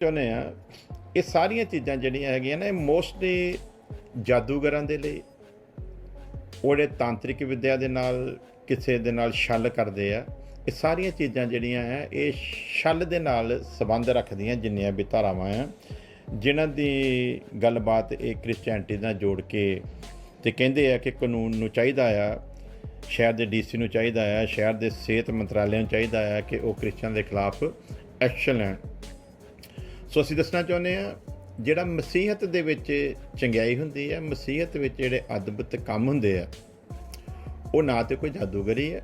ਚਾਹੁੰਦੇ ਆ ਇਹ ਸਾਰੀਆਂ ਚੀਜ਼ਾਂ ਜਿਹੜੀਆਂ ਹੈਗੀਆਂ ਨੇ ਮੋਸਟਲੀ ਜਾਦੂਗਰਾਂ ਦੇ ਲਈ ਉਹਦੇ ਤਾਂਤਰਿਕ ਵਿਦਿਆ ਦੇ ਨਾਲ, ਕਿਸੇ ਦੇ ਨਾਲ ਛਲ ਕਰਦੇ ਆ, ਇਹ ਸਾਰੀਆਂ ਚੀਜ਼ਾਂ ਜਿਹੜੀਆਂ ਆ, ਇਹ ਛਲ ਦੇ ਨਾਲ ਸੰਬੰਧ ਰੱਖਦੀਆਂ ਜਿੰਨੀਆਂ ਵੀ ਧਾਰਾਵਾਂ ਆ, ਜਿਨ੍ਹਾਂ ਦੀ ਗੱਲਬਾਤ ਇਹ ਕ੍ਰਿਸਚੀਅਨਟੀ ਨਾਲ ਜੋੜ ਕੇ ਤੇ ਕਹਿੰਦੇ ਆ ਕਿ ਕਾਨੂੰਨ ਨੂੰ ਚਾਹੀਦਾ ਆ, ਸ਼ਹਿਰ ਦੇ ਡੀਸੀ ਨੂੰ ਚਾਹੀਦਾ ਆ, ਸ਼ਹਿਰ ਦੇ ਸਿਹਤ ਮੰਤਰਾਲੇ ਨੂੰ ਚਾਹੀਦਾ ਆ ਕਿ ਉਹ ਕ੍ਰਿਸਚੀਅਨ ਦੇ ਖਿਲਾਫ ਐਕਸ਼ਨ ਲੈਣ। ਸੋ ਅਸੀਂ ਦੱਸਣਾ ਚਾਹੁੰਦੇ ਆ ਜਿਹੜਾ ਮਸੀਹਤ ਦੇ ਵਿੱਚ ਚੰਗਿਆਈ ਹੁੰਦੀ ਹੈ, ਮਸੀਹਤ ਵਿੱਚ ਜਿਹੜੇ ਅਦਭੁਤ ਕੰਮ ਹੁੰਦੇ ਆ, ਉਹ ਨਾ ਤੇ ਕੋਈ ਜਾਦੂਗਰੀ ਹੈ,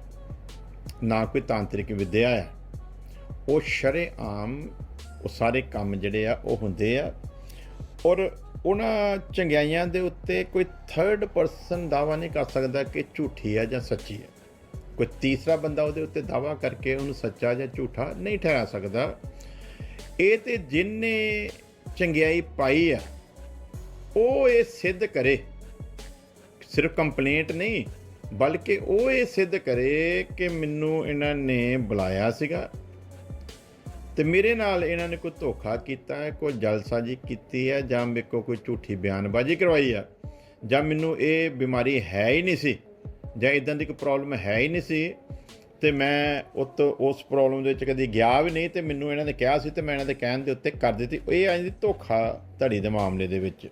ਨਾ ਕੋਈ ਤਾਂਤਰਿਕ ਵਿਦਿਆ ਹੈ। ਉਹ ਸ਼ਰੇਆਮ ਉਹ ਸਾਰੇ ਕੰਮ ਜਿਹੜੇ ਆ, ਉਹ ਹੁੰਦੇ ਆ। ਔਰ ਉਹਨਾਂ ਚੰਗਿਆਈਆਂ ਦੇ ਉੱਤੇ ਕੋਈ ਥਰਡ ਪਰਸਨ ਦਾਵਾ ਨਹੀਂ ਕਰ ਸਕਦਾ ਕਿ ਝੂਠੀ ਹੈ ਜਾਂ ਸੱਚੀ ਹੈ। ਕੋਈ ਤੀਸਰਾ ਬੰਦਾ ਉਹਦੇ ਉੱਤੇ ਦਾਵਾ ਕਰਕੇ ਉਹਨੂੰ ਸੱਚਾ ਜਾਂ ਝੂਠਾ ਨਹੀਂ ਠਹਿਰਾ ਸਕਦਾ। ਇਹ ਤੇ ਜਿਨਨੇ ਚੰਗਿਆਈ ਪਾਈ ਆ, ਉਹ ਇਹ ਸਿੱਧ ਕਰੇ। ਸਿਰਫ ਕੰਪਲੇਂਟ ਨਹੀਂ, ਬਲਕਿ ਉਹ ਇਹ ਸਿੱਧ ਕਰੇ ਕਿ ਮੈਨੂੰ ਇਹਨਾਂ ਨੇ ਬੁਲਾਇਆ ਸੀਗਾ ਤੇ ਮੇਰੇ ਨਾਲ ਇਹਨਾਂ ਨੇ ਕੋਈ ਧੋਖਾ ਕੀਤਾ ਹੈ ਕੋਈ ਜਲਸਾਜੀ ਕੀਤੀ ਹੈ ਜਾਂ ਮੇਰੇ ਕੋਲ ਕੋਈ ਝੂਠੀ ਬਿਆਨਬਾਜ਼ੀ ਕਰਵਾਈ ਆ, ਜਾਂ ਮੈਨੂੰ ਇਹ ਬਿਮਾਰੀ ਹੈ ਹੀ ਨਹੀਂ ਸੀ, ਜਾਂ ਇਦਾਂ ਦੀ ਕੋਈ ਪ੍ਰੋਬਲਮ ਹੈ ਹੀ ਨਹੀਂ ਸੀ ਤੇ ਮੈਂ ਉਤ, ਉਸ ਪ੍ਰੋਬਲਮ ਦੇ ਵਿੱਚ ਕਦੀ ਗਿਆ ਵੀ ਨਹੀਂ ਤੇ ਮੈਨੂੰ ਇਹਨਾਂ ਨੇ ਕਿਹਾ ਸੀ ਤੇ ਮੈਂ ਇਹਨਾਂ ਦੇ ਕਹਿਣ ਦੇ ਉੱਤੇ ਕਰ ਦਿੱਤੀ। ਇਹ ਆ ਜਾਂਦੀ ਧੋਖਾ ਧੜੀ ਦੇ ਮਾਮਲੇ ਦੇ ਵਿੱਚ।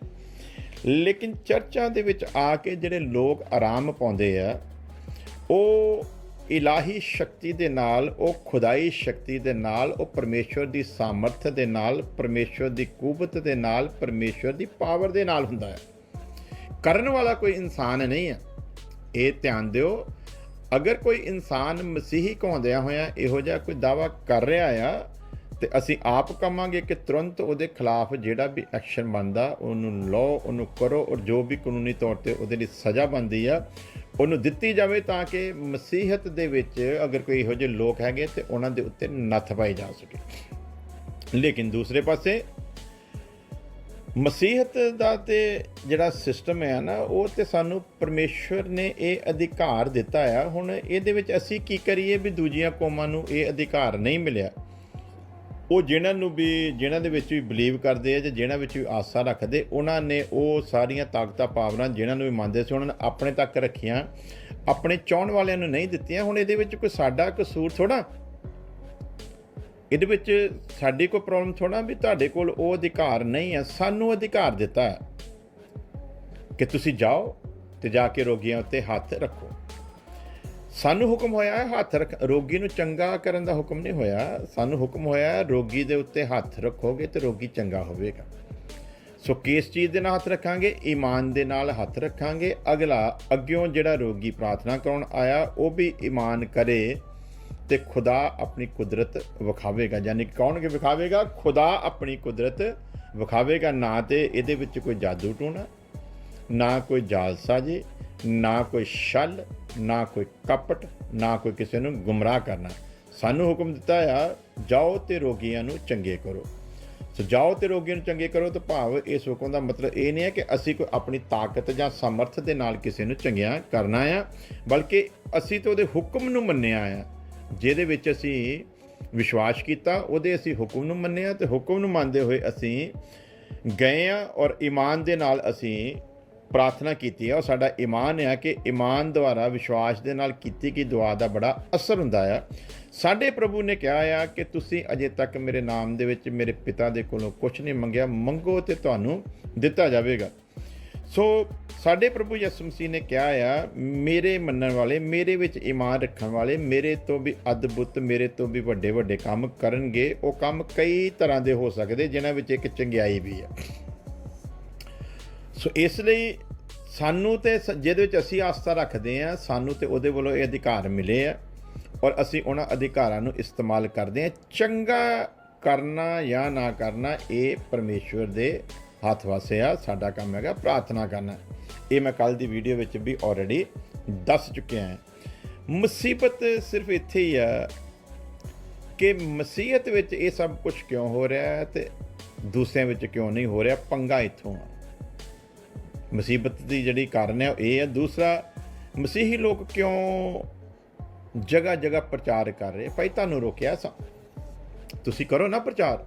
ਲੇਕਿਨ ਚਰਚਾ ਦੇ ਵਿੱਚ ਆ ਕੇ ਜਿਹੜੇ ਲੋਕ ਆਰਾਮ ਪਾਉਂਦੇ ਆ, ਉਹ ਇਲਾਹੀ ਸ਼ਕਤੀ ਦੇ ਨਾਲ, ਉਹ ਖੁਦਾਈ ਸ਼ਕਤੀ ਦੇ ਨਾਲ, ਉਹ ਪਰਮੇਸ਼ਵਰ ਦੀ ਸਾਮਰਥ ਦੇ ਨਾਲ, ਪਰਮੇਸ਼ਵਰ ਦੀ ਕੂਵਤ ਦੇ ਨਾਲ, ਪਰਮੇਸ਼ਵਰ ਦੀ ਪਾਵਰ ਦੇ ਨਾਲ ਹੁੰਦਾ ਹੈ। ਕਰਨ ਵਾਲਾ ਕੋਈ ਇਨਸਾਨ ਨਹੀਂ ਹੈ। ਇਹ ਧਿਆਨ ਦਿਓ। ਅਗਰ ਕੋਈ ਇਨਸਾਨ ਮਸੀਹੀ ਕਹਾਉਂਦਿਆਂ ਹੋਇਆਂ ਇਹੋ ਜਿਹਾ ਕੋਈ ਦਾਵਾ ਕਰ ਰਿਹਾ ਆ, ਤੇ ਅਸੀਂ ਆਪ ਕਵਾਂਗੇ ਕਿ ਤੁਰੰਤ ਉਹਦੇ ਖਿਲਾਫ ਜਿਹੜਾ ਵੀ ਐਕਸ਼ਨ ਬਣਦਾ, ਉਹਨੂੰ ਲਓ, ਉਹਨੂੰ ਕਰੋ, ਔਰ ਜੋ ਵੀ ਕਾਨੂੰਨੀ ਤੌਰ ਤੇ ਉਹਦੇ ਲਈ ਸਜ਼ਾ ਬਣਦੀ ਆ, ਉਹਨੂੰ ਦਿੱਤੀ ਜਾਵੇ ਤਾਂ ਕਿ ਮਸੀਹਤ ਦੇ ਵਿੱਚ ਅਗਰ ਕੋਈ ਇਹੋ ਜਿਹੇ ਲੋਕ ਹੈਗੇ ਤੇ ਉਹਨਾਂ ਦੇ ਉੱਤੇ ਨੱਥ ਪਾਈ ਜਾ ਸਕੇ। ਲੇਕਿਨ ਦੂਸਰੇ ਪਾਸੇ ਮਸੀਹਤ ਦਾ ਤੇ ਜਿਹੜਾ ਸਿਸਟਮ ਹੈ ਨਾ, ਉਹ ਤੇ ਸਾਨੂੰ ਪਰਮੇਸ਼ਵਰ ਨੇ ਇਹ ਅਧਿਕਾਰ ਦਿੱਤਾ ਆ। ਹੁਣ ਇਹਦੇ ਵਿੱਚ ਅਸੀਂ ਕੀ ਕਰੀਏ ਵੀ ਦੂਜੀਆਂ ਕੌਮਾਂ ਨੂੰ ਇਹ ਅਧਿਕਾਰ ਨਹੀਂ ਮਿਲਿਆ। ਉਹ ਜਿਨ੍ਹਾਂ ਨੂੰ ਵੀ, ਜਿਨ੍ਹਾਂ ਦੇ ਵਿੱਚ ਵੀ ਬਲੀਵ ਕਰਦੇ ਆ ਜਾਂ ਜਿਨ੍ਹਾਂ ਵਿੱਚ ਵੀ ਆਸਾ ਰੱਖਦੇ, ਉਹਨਾਂ ਨੇ ਉਹ ਸਾਰੀਆਂ ਤਾਕਤਾਂ, ਪਾਵਰਾਂ ਜਿਨ੍ਹਾਂ ਨੂੰ ਵੀ ਮੰਨਦੇ ਸੀ, ਉਹਨਾਂ ਨੇ ਆਪਣੇ ਤੱਕ ਰੱਖੀਆਂ। ਆਪਣੇ ਚਾਹਣ ਵਾਲਿਆਂ ਨੂੰ ਨਹੀਂ ਦਿੱਤੀਆਂ। ਹੁਣ ਇਹਦੇ ਵਿੱਚ ਕੋਈ ਸਾਡਾ ਕਸੂਰ ਥੋੜਾ ਇਹਦੇ ਵਿੱਚ ਸਾਡੀ ਕੋਲ ਪ੍ਰੋਬਲਮ ਥੋੜਾ ਵੀ ਤੁਹਾਡੇ ਕੋਲ ਉਹ ਅਧਿਕਾਰ ਨਹੀਂ ਹੈ, ਸਾਨੂੰ ਅਧਿਕਾਰ ਦਿੱਤਾ ਹੈ ਕਿ ਤੁਸੀਂ ਜਾਓ ਤੇ ਜਾ ਕੇ ਰੋਗੀਆਂ ਉੱਤੇ ਹੱਥ ਰੱਖੋ। ਸਾਨੂੰ ਹੁਕਮ ਹੋਇਆ ਹੈ ਹੱਥ ਰੱਖ, ਰੋਗੀ ਨੂੰ ਚੰਗਾ ਕਰਨ ਦਾ ਹੁਕਮ ਨਹੀਂ ਹੋਇਆ। ਸਾਨੂੰ ਹੁਕਮ ਹੋਇਆ ਹੈ ਰੋਗੀ ਦੇ ਉੱਤੇ ਹੱਥ ਰੱਖੋਗੇ ਤੇ ਰੋਗੀ ਚੰਗਾ ਹੋਵੇਗਾ। ਸੋ ਕਿਸ ਚੀਜ਼ ਦੇ ਨਾਲ ਹੱਥ ਰੱਖਾਂਗੇ? ਈਮਾਨ ਦੇ ਨਾਲ ਹੱਥ ਰੱਖਾਂਗੇ। ਅਗਲਾ, ਅੱਗਿਓਂ ਜਿਹੜਾ ਰੋਗੀ ਪ੍ਰਾਰਥਨਾ ਕਰਾਉਣ ਆਇਆ, ਉਹ ਵੀ ਈਮਾਨ ਕਰੇ ਤੇ ਖੁਦਾ ਆਪਣੀ ਕੁਦਰਤ ਵਿਖਾਵੇਗਾ, ਯਾਨੀ ਕੌਣਗੇ ਵਿਖਾਵੇਗਾ? ਖੁਦਾ ਆਪਣੀ ਕੁਦਰਤ ਵਿਖਾਵੇਗਾ, ਨਾ ਤੇ ਇਹਦੇ ਵਿੱਚ ਕੋਈ ਜਾਦੂ ਟੂਣਾ, ਨਾ ਕੋਈ ਜਾਲਸਾਜੀ ਨਾ ਕੋਈ ਛਲ, ਨਾ ਕੋਈ ਕਪਟ, ਨਾ ਕੋਈ ਕਿਸੇ ਨੂੰ ਗੁੰਮਰਾਹ ਕਰਨਾ। ਸਾਨੂੰ ਹੁਕਮ ਦਿੱਤਾ ਆ, ਜਾਓ ਤੇ ਰੋਗੀਆਂ ਨੂੰ ਚੰਗੇ ਕਰੋ। ਸੋ ਜਾਓ ਤੇ ਰੋਗੀਆਂ ਨੂੰ ਚੰਗੇ ਕਰੋ ਤਾਂ ਭਾਵ ਇਸ ਹੁਕਮ ਦਾ ਮਤਲਬ ਇਹ ਨਹੀਂ ਹੈ ਕਿ ਅਸੀਂ ਕੋਈ ਆਪਣੀ ਤਾਕਤ ਜਾਂ ਸਮਰਥ ਦੇ ਨਾਲ ਕਿਸੇ ਨੂੰ ਚੰਗਿਆ ਕਰਨਾ ਆ, ਬਲਕਿ ਅਸੀਂ ਤਾਂ ਉਹਦੇ ਹੁਕਮ ਨੂੰ ਮੰਨਿਆ ਆ। ਜਿਹਦੇ ਵਿੱਚ ਅਸੀਂ ਵਿਸ਼ਵਾਸ ਕੀਤਾ, ਉਹਦੇ ਅਸੀਂ ਹੁਕਮ ਨੂੰ ਮੰਨਿਆ ਤੇ ਹੁਕਮ ਨੂੰ ਮੰਨਦੇ ਹੋਏ ਅਸੀਂ ਗਏ ਆ ਔਰ ਈਮਾਨ ਦੇ ਨਾਲ ਅਸੀਂ ਪ੍ਰਾਰਥਨਾ ਕੀਤੀ ਹੈ ਔਰ ਸਾਡਾ ਈਮਾਨ ਹੈ ਕਿ ਈਮਾਨ ਦੁਆਰਾ ਵਿਸ਼ਵਾਸ ਦੇ ਨਾਲ ਕੀਤੀ ਗਈ ਦੁਆ ਦਾ ਬੜਾ ਅਸਰ ਹੁੰਦਾ ਆ। ਸਾਡੇ ਪ੍ਰਭੂ ਨੇ ਕਿਹਾ ਆ ਕਿ ਤੁਸੀਂ ਅਜੇ ਤੱਕ ਮੇਰੇ ਨਾਮ ਦੇ ਵਿੱਚ ਮੇਰੇ ਪਿਤਾ ਦੇ ਕੋਲੋਂ ਕੁਝ ਨਹੀਂ ਮੰਗਿਆ, ਮੰਗੋ ਤੇ ਤੁਹਾਨੂੰ ਦਿੱਤਾ ਜਾਵੇਗਾ। ਸੋ ਸਾਡੇ ਪ੍ਰਭੂ ਯਿਸੂ ਮਸੀਹ ਨੇ ਕਿਹਾ ਆ, ਮੇਰੇ ਮੰਨਣ ਵਾਲੇ, ਮੇਰੇ ਵਿੱਚ ਈਮਾਨ ਰੱਖਣ ਵਾਲੇ, ਮੇਰੇ ਤੋਂ ਵੀ ਅਦਭੁਤ, ਮੇਰੇ ਤੋਂ ਵੀ ਵੱਡੇ ਵੱਡੇ ਕੰਮ ਕਰਨਗੇ। ਉਹ ਕੰਮ ਕਈ ਤਰ੍ਹਾਂ ਦੇ ਹੋ ਸਕਦੇ, ਜਿਨ੍ਹਾਂ ਵਿੱਚ ਇੱਕ ਚੰਗਿਆਈ ਵੀ ਆ। ਸੋ ਇਸ ਲਈ ਸਾਨੂੰ ਤੇ ਸ- ਜਿਹਦੇ ਵਿੱਚ ਅਸੀਂ ਆਸਥਾ ਰੱਖਦੇ ਆ, ਸਾਨੂੰ ਤੇ ਉਹਦੇ ਵੱਲੋਂ ਇਹ ਅਧਿਕਾਰ ਮਿਲੇ ਆ ਔਰ ਅਸੀਂ ਉਹਨਾਂ ਅਧਿਕਾਰਾਂ ਨੂੰ ਇਸਤੇਮਾਲ ਕਰਦੇ ਆ। ਚੰਗਾ ਕਰਨਾ ਜਾਂ ਨਾ ਕਰਨਾ, ਇਹ ਪਰਮੇਸ਼ਵਰ ਦੇ ਹੱਥ ਵਾਸੇ ਸਾਡਾ ਕੰਮ ਹੈਗਾ ਪ੍ਰਾਰਥਨਾ ਕਰਨਾ। ਇਹ ਮੈਂ ਕੱਲ ਦੀ ਵੀਡੀਓ ਵਿੱਚ ਵੀ ਆਲਰੇਡੀ ਦੱਸ ਚੁੱਕਿਆ ਹਾਂ। ਮੁਸੀਬਤ ਸਿਰਫ ਇੱਥੇ ਹੀ ਆ ਕਿ ਮਸੀਹਤ ਵਿੱਚ ਇਹ ਸਭ ਕੁਝ ਕਿਉਂ ਹੋ ਰਿਹਾ ਹੈ ਤੇ ਦੂਸਰਿਆਂ ਵਿੱਚ ਕਿਉਂ ਨਹੀਂ ਹੋ ਰਿਹਾ, ਪੰਗਾ ਇੱਥੋਂ ਆ। ਮੁਸੀਬਤ ਦੀ ਜਿਹੜੀ ਕਾਰਨ ਹੈ ਉਹ ਇਹ ਹੈ, ਦੂਸਰਾ, ਮਸੀਹੀ ਲੋਕ ਕਿਉਂ ਜਗ੍ਹਾ ਜਗ੍ਹਾ ਪ੍ਰਚਾਰ ਕਰ ਰਹੇ? ਭਾਈ, ਤੁਹਾਨੂੰ ਰੋਕਿਆ ਸਾਂ ਤੁਸੀਂ ਕਰੋ ਨਾ ਪ੍ਰਚਾਰ।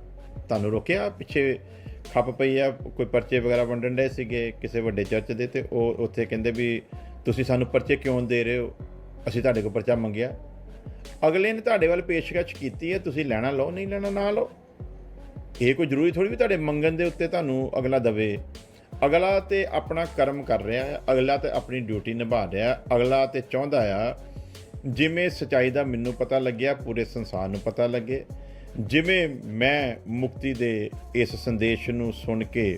ਤੁਹਾਨੂੰ ਰੋਕਿਆ ਪਿੱਛੇ ਖੱਪ ਪਈ ਆ ਕੋਈ ਪਰਚੇ ਵਗੈਰਾ ਵੰਡਣ ਦੇ ਸੀਗੇ ਕਿਸੇ ਵੱਡੇ ਚਰਚ ਦੇ ਤੇ ਉਹ ਉੱਥੇ ਕਹਿੰਦੇ ਵੀ ਤੁਸੀਂ ਸਾਨੂੰ ਪਰਚੇ ਕਿਉਂ ਦੇ ਰਹੇ ਹੋ? ਅਸੀਂ ਤੁਹਾਡੇ ਕੋਲ ਪਰਚਾ ਮੰਗਿਆ। ਅਗਲੇ ਨੇ ਤੁਹਾਡੇ ਵੱਲ ਪੇਸ਼ਕਸ਼ ਕੀਤੀ ਹੈ, ਤੁਸੀਂ ਲੈਣਾ ਲਓ, ਨਹੀਂ ਲੈਣਾ ਨਾ ਲਓ। ਇਹ ਕੋਈ ਜ਼ਰੂਰੀ ਥੋੜੀ ਵੀ ਤੁਹਾਡੇ ਮੰਗਣ ਦੇ ਉੱਤੇ ਤੁਹਾਨੂੰ ਅਗਲਾ ਦਵੇ। ਅਗਲਾ ਤੇ ਆਪਣਾ ਕਰਮ ਕਰ ਰਿਹਾ ਹੈ, ਅਗਲਾ ਤੇ ਆਪਣੀ ਡਿਊਟੀ ਨਿਭਾ ਰਿਹਾ ਅਗਲਾ ਤੇ ਚਾਹੁੰਦਾ ਆ ਜਿਵੇਂ ਸਚਾਈ ਦਾ ਮੈਨੂੰ ਪਤਾ ਲੱਗਿਆ, ਪੂਰੇ ਸੰਸਾਰ ਨੂੰ ਪਤਾ ਲੱਗੇ। ਜਿਵੇਂ ਮੈਂ ਮੁਕਤੀ ਦੇ ਇਸ ਸੰਦੇਸ਼ ਨੂੰ ਸੁਣ ਕੇ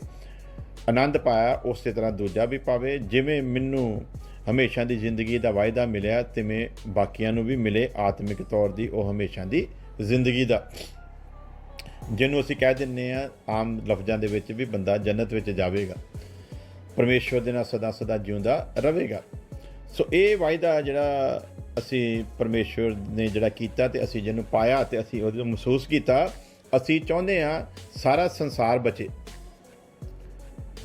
ਆਨੰਦ ਪਾਇਆ, ਉਸੇ ਤਰ੍ਹਾਂ ਦੂਜਾ ਵੀ ਪਾਵੇ। ਜਿਵੇਂ ਮੈਨੂੰ ਹਮੇਸ਼ਾ ਦੀ ਜ਼ਿੰਦਗੀ ਦਾ ਵਾਅਦਾ ਮਿਲਿਆ, ਤਿਵੇਂ ਬਾਕੀਆਂ ਨੂੰ ਵੀ ਮਿਲੇ ਆਤਮਿਕ ਤੌਰ ਦੀ, ਉਹ ਹਮੇਸ਼ਾ ਦੀ ਜ਼ਿੰਦਗੀ ਦਾ। ਜਿਹਨੂੰ ਅਸੀਂ ਕਹਿ ਦਿੰਨੇ ਆ, ਆਮ ਲਫ਼ਜ਼ਾਂ ਦੇ ਵਿੱਚ ਵੀ ਬੰਦਾ ਜੰਨਤ ਵਿੱਚ ਜਾਵੇਗਾ। ਪਰਮੇਸ਼ਵਰ ਦੇ ਨਾਲ ਸਦਾ ਸਦਾ ਜਿਉਂਦਾ ਰਹੇਗਾ। ਸੋ ਇਹ ਵਾਅਦਾ ਜਿਹੜਾ ਅਸੀਂ ਪਰਮੇਸ਼ਵਰ ਨੇ ਜਿਹੜਾ ਕੀਤਾ ਤੇ ਅਸੀਂ ਜਿਹਨੂੰ ਪਾਇਆ ਤੇ ਅਸੀਂ ਉਹਨੂੰ ਮਹਿਸੂਸ ਕੀਤਾ, ਅਸੀਂ ਚਾਹੁੰਦੇ ਆ ਸਾਰਾ ਸੰਸਾਰ ਬਚੇ।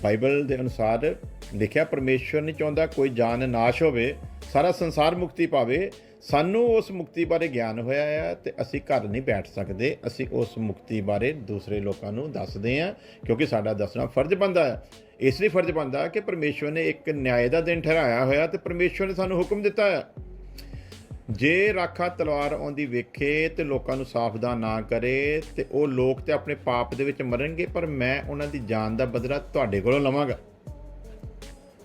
ਬਾਈਬਲ ਦੇ ਅਨੁਸਾਰ ਲਿਖਿਆ, ਪਰਮੇਸ਼ਵਰ ਨਹੀਂ ਚਾਹੁੰਦਾ ਕੋਈ ਜਾਨ ਨਾਸ਼ ਹੋਵੇ, ਸਾਰਾ ਸੰਸਾਰ ਮੁਕਤੀ ਪਾਵੇ। ਸਾਨੂੰ ਉਸ ਮੁਕਤੀ ਬਾਰੇ ਗਿਆਨ ਹੋਇਆ ਹੈ ਤੇ ਅਸੀਂ ਘਰ ਨਹੀਂ ਬੈਠ ਸਕਦੇ। ਅਸੀਂ ਉਸ ਮੁਕਤੀ ਬਾਰੇ ਦੂਸਰੇ ਲੋਕਾਂ ਨੂੰ ਦੱਸਦੇ ਹਾਂ, ਕਿਉਂਕਿ ਸਾਡਾ ਦੱਸਣਾ ਫਰਜ਼ ਬਣਦਾ ਹੈ ਇਸ ਲਈ ਫਰਜ਼ ਬਣਦਾ ਕਿ ਪਰਮੇਸ਼ਵਰ ਨੇ ਇੱਕ ਨਿਆਂ ਦਾ ਦਿਨ ਠਹਿਰਾਇਆ ਹੋਇਆ ਤੇ ਪਰਮੇਸ਼ਵਰ ਨੇ ਸਾਨੂੰ ਹੁਕਮ ਦਿੱਤਾ ਹੈ ਜੇ ਰਾਖਾ ਤਲਵਾਰ ਆਉਂਦੀ ਵੇਖੇ ਤੇ ਲੋਕਾਂ ਨੂੰ ਸਾਵਧਾਨ ਨਾ ਕਰੇ ਤੇ ਉਹ ਲੋਕ ਤੇ ਆਪਣੇ ਪਾਪ ਦੇ ਵਿੱਚ ਮਰਨਗੇ, ਪਰ ਮੈਂ ਉਹਨਾਂ ਦੀ ਜਾਨ ਦਾ ਬਦਲਾ ਤੁਹਾਡੇ ਕੋਲੋਂ ਲਵਾਂਗਾ।